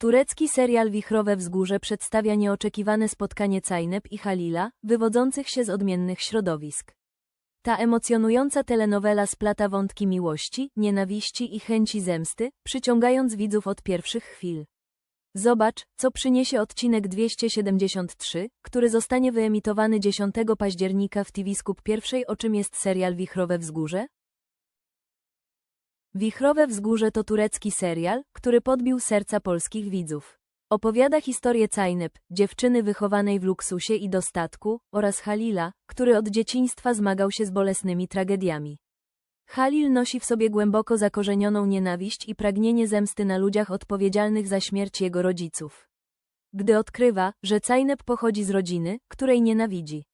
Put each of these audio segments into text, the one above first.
Turecki serial Wichrowe Wzgórze przedstawia nieoczekiwane spotkanie Cajnep i Halila, wywodzących się z odmiennych środowisk. Ta emocjonująca telenowela splata wątki miłości, nienawiści i chęci zemsty, przyciągając widzów od pierwszych chwil. Zobacz, co przyniesie odcinek 273, który zostanie wyemitowany 10 października w TV Skup pierwszej o czym jest serial Wichrowe Wzgórze? Wichrowe Wzgórze to turecki serial, który podbił serca polskich widzów. Opowiada historię Cajnep, dziewczyny wychowanej w luksusie i dostatku, oraz Halila, który od dzieciństwa zmagał się z bolesnymi tragediami. Halil nosi w sobie głęboko zakorzenioną nienawiść i pragnienie zemsty na ludziach odpowiedzialnych za śmierć jego rodziców. Gdy odkrywa, że Cajnep pochodzi z rodziny, której nienawidzi.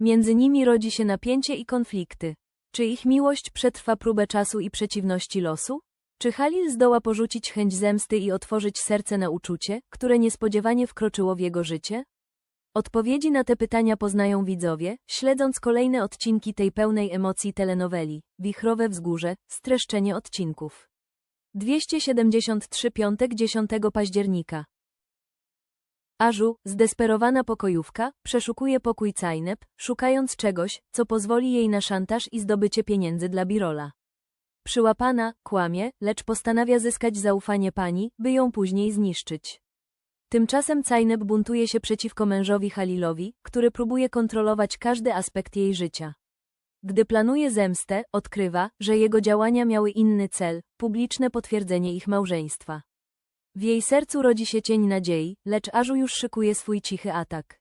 Między nimi rodzi się napięcie i konflikty. Czy ich miłość przetrwa próbę czasu i przeciwności losu? Czy Halil zdoła porzucić chęć zemsty i otworzyć serce na uczucie, które niespodziewanie wkroczyło w jego życie? Odpowiedzi na te pytania poznają widzowie, śledząc kolejne odcinki tej pełnej emocji telenoweli. Wichrowe Wzgórze, streszczenie odcinków. 273 piątek 10 października. Ażu, zdesperowana pokojówka, przeszukuje pokój Cajnep, szukając czegoś, co pozwoli jej na szantaż i zdobycie pieniędzy dla Birola. Przyłapana, kłamie, lecz postanawia zyskać zaufanie pani, by ją później zniszczyć. Tymczasem Cajnep buntuje się przeciwko mężowi Halilowi, który próbuje kontrolować każdy aspekt jej życia. Gdy planuje zemstę, odkrywa, że jego działania miały inny cel publiczne potwierdzenie ich małżeństwa. W jej sercu rodzi się cień nadziei, lecz Ażu już szykuje swój cichy atak.